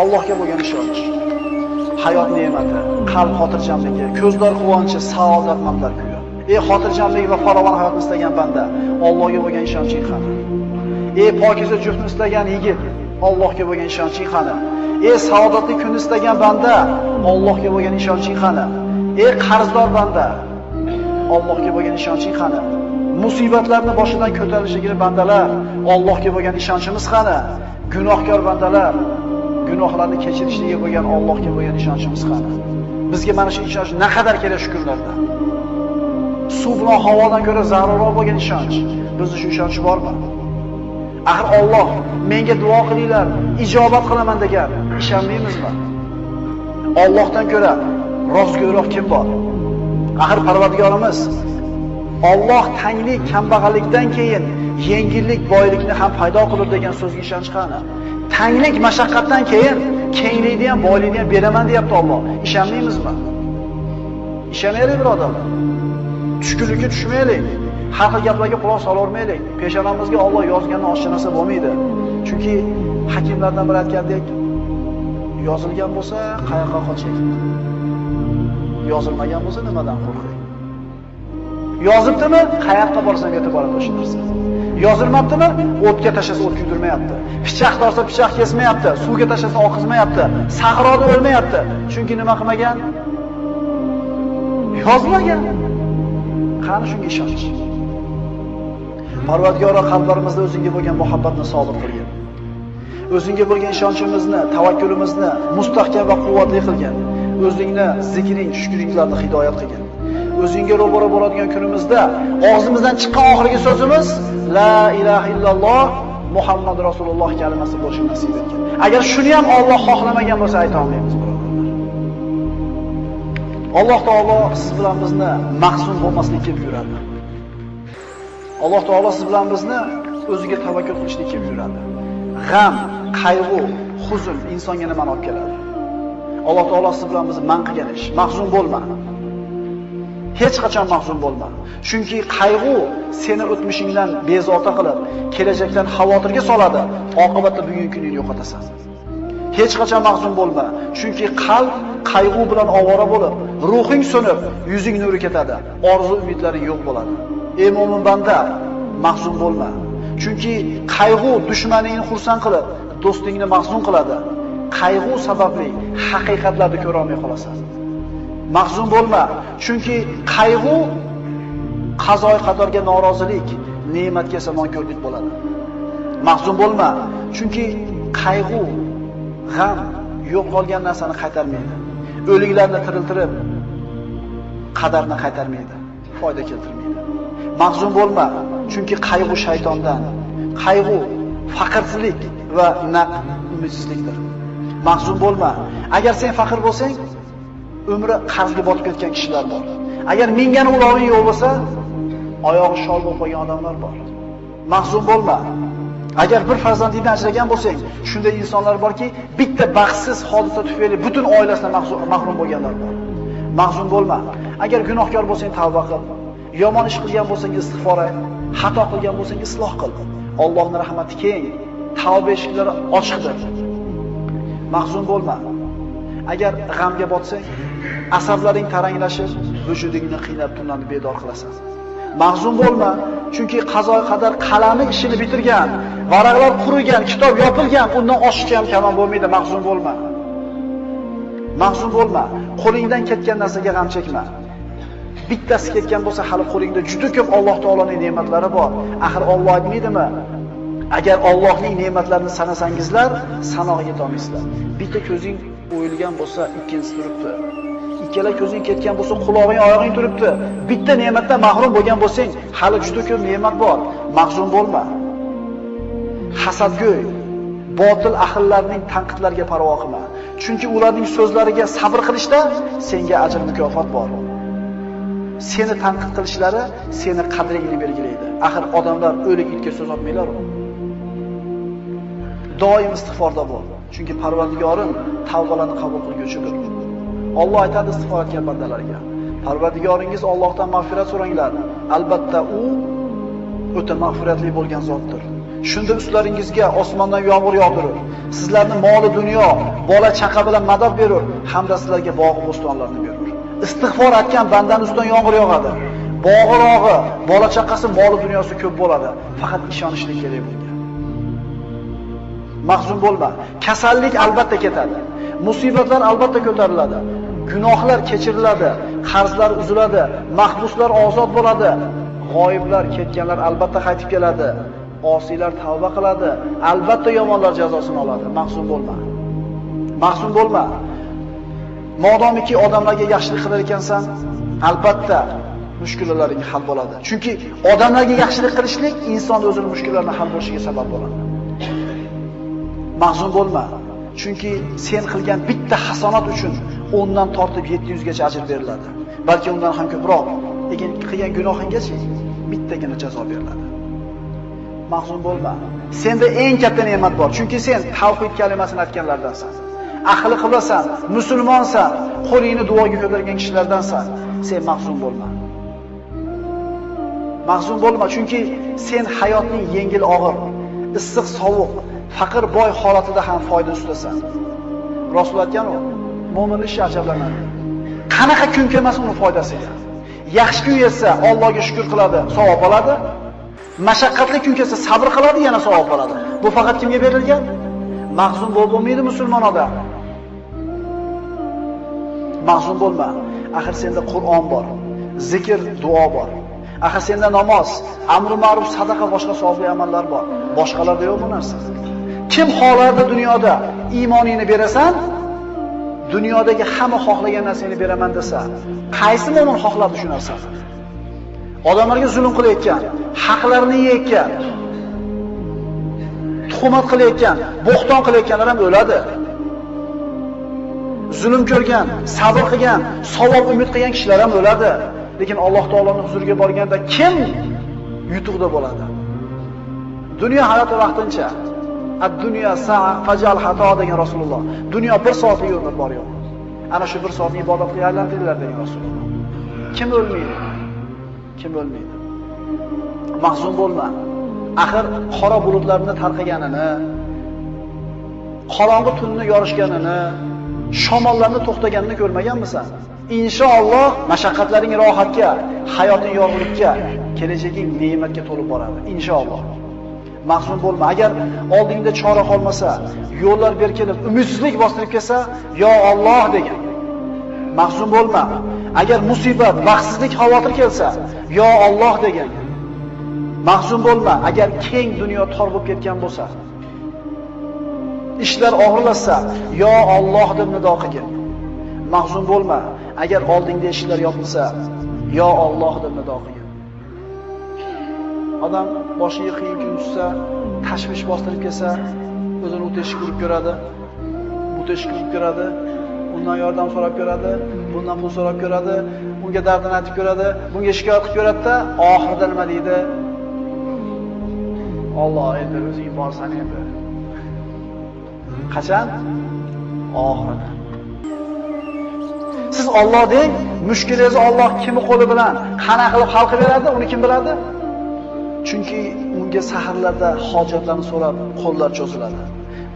Allohga bo'lgan ishonch. Hayot ne'mati, qalb xotirjamligi, ko'zlar quvonchi, saodat manzar kuyi. Ey xotirjamlik va farovon hayotni istagan banda, Allohga bo'lgan ishonching qani? Ey pokiza juftni istagan yigit, Allohga bo'lgan ishonching qani? Ey saodatli kunni istagan banda, Allohga bo'lgan ishonching qani? Ey qarzdor banda, Allohga bo'lgan ishonching qani? Musibatlarni boshidan ko'tarishligini bandalar, Allohga bo'lgan ishonchimiz qani? Gunohkor bandalar, gunohlarni kechirishligiga bo'lgan Allohga bo'lgan ishonchimiz qani? Bizga mana shu ishonch naqadar kerak shukurlarda. Suv bilan havodan ko'ra zarurroq bo'lgan ishonch. Bizda shu ishonch bormi? Axir Alloh menga duo qilinglar, ijobat qilaman degan, ishonmaymizmi? Allohdan ko'ra rostgo'yroq kim bor? Axir Parvardigorimiz Alloh tanglik, kambag'allikdan keyin yengillik, boylikni ham paydo qilib degan so'zga ishonch qani? Tanglik, mashaqqatdan keyin kenglikni ham, boylikni ham beraman deyapti Alloh. Ishonmaymizmi? Ishonaylik birodarlar. Tushkunlikka tushmaylik. Har xil gaplarga quloq solavermaylik. Peshonamizga Alloh yozganini oshcha bo'lmaydi. Chunki hakimlardan biri aytgandek, yozilgan bo'lsa, qayoqqa qoching? Yozilmagan bo'lsa, nimadan qo'rqing? Yozibdimi? Qayoqqa borsang yetib boradi o'sha narsa. Yozilmabdimi? O'tga tashlasa o't kuydirmayapti. Pichoq torsa pichoq kesmayapti, suvga tashlasa oqizmayapti, sahroda o'lmayapti. Chunki nima qilmagan? Yozmagan. Qani shunga ishonch. Parvardigoro qalblarimizda o'zingga bo'lgan muhabbatni sobit qilgin. O'zingga bo'lgan ishonchimizni, tavakkulimizni mustahkam va quvvatli qilgin. O'zingni zikring, shukringlarni hidoyat qilgin. O'zingga ro'baro bo'ladigan kunimizda og'zimizdan chiqqan oxirgi so'zimiz la ilaha illalloh Muhammad Rasululloh kalimasi bo'lishi nasib etgan. Agar shuni ham Alloh xohlamagan bo'lsa ayta olmaymiz, birodarlar. Alloh taolo siz bilan bizni mahzun bo'lmaslikka buyuradi. Alloh taolo siz bilan bizni o'ziga tavakkul qilishlikka buyuradi. G'am, qayg'u, huzun insonga nimani olib keladi? Alloh taolo siz bilan bizni man qilgan ish. Mahzun bo'lma. Hech qachon mahzun bo'lma. Chunki qayg'u seni o'tmishingdan bezovta qilib, kelajakdan xavotirga soladi. Oqibatda bugungi kuningni yo'qotasan. Hech qachon mahzun bo'lma. Chunki qalb qayg'u bilan ovora bo'lib, ruhing so'nib, yuzing nuri ketadi. Orzu umidlaring yo'q bo'ladi. Ey mo'min banda, mahzun bo'lma. Chunki qayg'u dushmaningni xursand qilib, do'stingni mahzun qiladi. Qayg'u sababli haqiqatlarni ko'ra olmay qolasan. Mahzun bo'lma, chunki qayg'u qazoy qadorga norozilik, ne'matga samonko'rlik bo'ladi. Mahzun bo'lma, chunki qayg'u, g'am yo'q qolgan narsani qaytarmaydi. O'liklarni tiriltirib qadarni qaytarmaydi, foyda keltirmaydi. Mahzun bo'lma, chunki qayg'u shaytondan. Qayg'u faqirsizlik va naq umidsizlikdir. Mahzun bo'lma. Agar sen faqir bo'lsang, umri qarzga botib ketgan kishilar bor. Agar mingani ulovi yo'q bo'lsa, oyog'i shol bo'lib qolgan odamlar bor. Mahzun bo'lma. Agar bir farzandingdan ajragan bo'lsang, shunday insonlar borki, bitta baxtsiz hodisa tufayli butun oilasidan mahrum bo'lganlar bor. Mahzun bo'lma. Agar gunohkor bo'lsang, tavba qil. Yomon ish qilgan bo'lsang, istig'for et. Xato qilgan bo'lsang, isloh qil. Allohning rahmati keng, tavba eshiklari ochiqdir. Mahzun bo'lma. Agar g'amga botsang, asablaring taranglashib, vujudingni qiynab tunlarni bedor qilasan. Mahzun bo'lma, chunki qazo qadar qalami ishini bitirgan, varaqlar qurigan, kitob yopilgan, undan oshiqcha ham kamon bo'lmaydi, mahzun bo'lma. Mahzun bo'lma, qo'lingdan ketgan narsaga g'am chekma. Bittasi ketgan bo'lsa, hali qo'lingda juda ko'p Alloh taoloning ne'matlari bor. Axir Alloh aytmaydimi? Agar Allohning ne'matlarini sanasangizlar, sanoq yetolmaysizlar. Bitta ko'zing o'yilgan bo'lsa, ikkinchisi turibdi. Ikkala ko'zing ketgan bo'lsa, qulog'ing, oyog'ing turibdi. Bitta ne'matdan mahrum bo'lgan bo'lsang, hali juda ko'p ne'mat bor. Mahzun bo'lma. Hasadgo'y, botil ahillarning tanqidlariga parvo qilma. Chunki ularning so'zlariga sabr qilishda senga ajr mukofot bor. Seni tanqid qilishlari seni qadringni belgilaydi. Axir odamlar o'lik itga so'z otmaylar-ku. Doim istig'forda bo'l. Chunki Parvardigorim tavbalarni qabul qilguvchidir. Alloh aytadi istig'for etgan bandalarga. Parvardigoringiz Allohdan mag'firat so'ranglar. Albatta u o'ta mag'firatli bo'lgan zotdir. Shunda ustlaringizga osmondan yomg'ir yog'dirib, Sizlarni moli dunyo, bola chaqa bilan madad berur, hamda sizlarga bog' bo'stonlarni berur. Istig'for etgan bandaning ustidan yomg'ir yog'adi. Bog'irog'i, bola chaqasi, moli dunyosi ko'p bo'ladi. Faqat ishonishlik kerak bunga. Mahzun bo'lma. Kasallik albatta ketadi. Musibatlar albatta ko'tariladi. Gunohlar kechiriladi, qarzlar uziladi, mahbuslar ozod bo'ladi. G'oyiblar, ketganlar albatta qaytib keladi. Osiylar tavba qiladi, albatta yomonlar jazosini oladi. Mahzun bo'lma. Mahzun bo'lma. Modomiki odamlarga yaxshilik qilar ekansan, albatta mushkullaring hal bo'ladi. Chunki odamlarga yaxshilik qilishlik inson o'zining mushkullarini hal bo'lishiga sabab bo'ladi. Mahzun bo'lma. Chunki sen qilgan bitta hasonat uchun 10 dan tortib 700 gacha ajr beriladi. Balki undan ham ko'proq. Lekin qilgan gunohingacha bittagina jazo beriladi. Mahzun bo'lma. Senda eng katta ne'mat bor. Chunki sen tavhid kalimasini aytganlardansan. Ahli qilasan, musulmonsan, qo'lingni duoga ko'targan kishilardansan. Sen mahzun bo'lma. Mahzun bo'lma, chunki sen hayotning yengil og'ir, issiq sovuq, faqir boy holatida ham foyda ustasan. Rasul aytgan u, mo'min ishi ajablanadi. Qanaqa kun kelmas uni foydasiga. Yaxshi kun yetsa Allohga shukr qiladi, savob oladi. Mashaqqatli kun kelsa sabr qiladi, yana savob oladi. Bu faqat kimga berilgan? Mahzun bo'lmaydi musulmon odam. Mahzun bo'lma. Axir senda Qur'on bor, zikr, duo bor. Axir senda namoz, amri ma'ruf, sadaqa boshqa savobli amallar bor. Boshqalarda yo'q bu narsa. Kim xohlardi dunyoda iymoningni berasan, dunyodagi hamma xohlagan narsani beraman desa, qaysi mo'min xohladi shu narsani? Odamlarga zulm qilayotgan, haqlarini yeyotgan, tuhmat qilayotgan, bo'xton qilayotganlar ham o'ladi. Zulm ko'rgan, sabr qilgan, savob umid qilgan kishilar ham o'ladi. Lekin Alloh taoloning huzuriga borganda kim yutuqda bo'ladi? Dunyo hayoti vaqtincha. Ad-dunyo sa'a fajal xato degan Rasululloh. Dunyo bir soatlik umr bor yo'q. Ana shu bir soatni ibodatga aylantiringlar degan Rasululloh. Kim o'lmaydi? Kim o'lmaydi? Mahzun bo'lma. Axir qora bulutlarni tarqaganini, qorong'i tunni yorishganini, shamollarni to'xtaganini ko'rmaganmisan? Inshaalloh mashaqqatlaring rohatga, hayoting yorug'likka, kelajaging ne'matga to'lib boradi. Inshaalloh. Mahzun bo'lma. Agar oldingda chora qolmasa, yo'llar berkinib, umidsizlik bostirib kelsa, yo Alloh degan. Mahzun bo'lma. Agar musibat, baxtsizlik, xavotir kelsa, yo Alloh degan. Mahzun bo'lma. Agar keng dunyo tor bo'lib ketgan bo'lsa, ishlar og'irlashsa, yo Alloh deb nido qilgin. Mahzun bo'lma. Agar oldingda eshiklar yopilsa, yo Alloh deb nido qilgin. Odam boshiga qiyin kun tushsa, tashvish bostirib kelsa, o'zini o'tishga urib ko'radi. O'tishga urib ko'radi. Undan yordam so'rab ko'radi, bundan pul so'rab ko'radi, unga dardini aytib ko'radi, bunga shikoyat qilib ko'radi-da, oxirida nima deydi? Alloh endi o'zing borsan endi. Qachon? Oxirida. Siz Alloh deng, mushkulingizni Alloh kimi qo'li bilan qana qilib hal qilib beradi, uni kim biladi? Chunki unga saharlarda hojatlarni so'rab qo'llar cho'ziladi.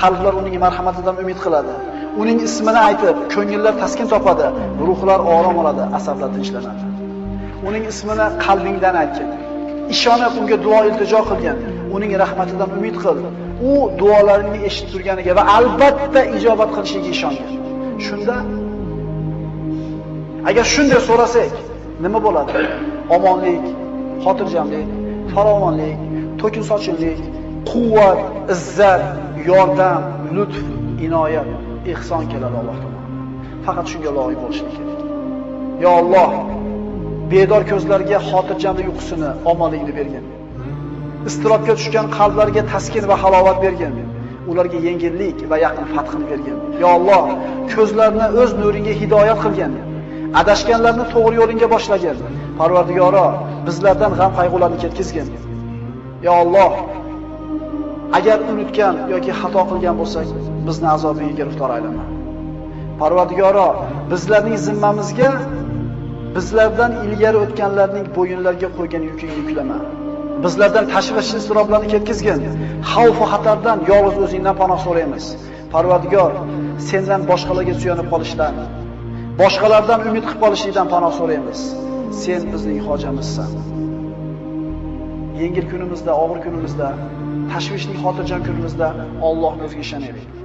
Qalblar uning marhamatidan umid qiladi. Uning ismini aytib, ko'ngillar taskin topadi, ruhlar orom oladi, asablar tinchlanadi. Uning ismini qalbingdan aytgin. Ishonib unga duo iltijo qilgin. Uning rahmatidan umid qil. U duolaringni eshitib turganiga va albatta ijobat qilishiga ishongin. Shunda agar shunday so'rasak, nima bo'ladi? Omonlik, xotirjamlik, farovonlik, to'kin sochinlik, quvvat, izzat, yordam, lutf, inoyat, ihson keladi Alloh tomonidan. Faqat shunga loyiq bo'lishlik kerak. Yo Alloh, bedor ko'zlarga xotirjamlik uyqusini, omonlikni bergin. iztirobga tushgan qalblarga taskin va halovat bergin. Ularga yengillik va yaqin fathini bergin. Yo Alloh, ko'zlarini o'z nuringga hidoyat qilgin. Adashganlarni to'g'ri yo'lingga boshlagin. Parvardigoro, bizlardan g'am qayg'ularni ketkizgin. Ya Alloh, agar unutgan yoki xato qilgan bo'lsak, bizni azobiga giriftor aylama. Parvardigoro, bizlarning zimmamizga bizlardan ilgari o'tganlarning bo'yinlariga qo'ygan yukingni yuklama. Bizlardan tashvish iztiroblarni ketkizgin. Xavf va xatardan yolg'iz o'zingdan panoh so'raymiz. Parvardigor, sendan boshqalarga suyanib qolishdan, boshqalardan umid qilib qolishlikdan panoh so'raymiz. Sen bizning hojamizsan. Yengil kunimizda, og'ir kunimizda, tashvishli xotirjam kunimizda Allohga o'ziga ishonaylik.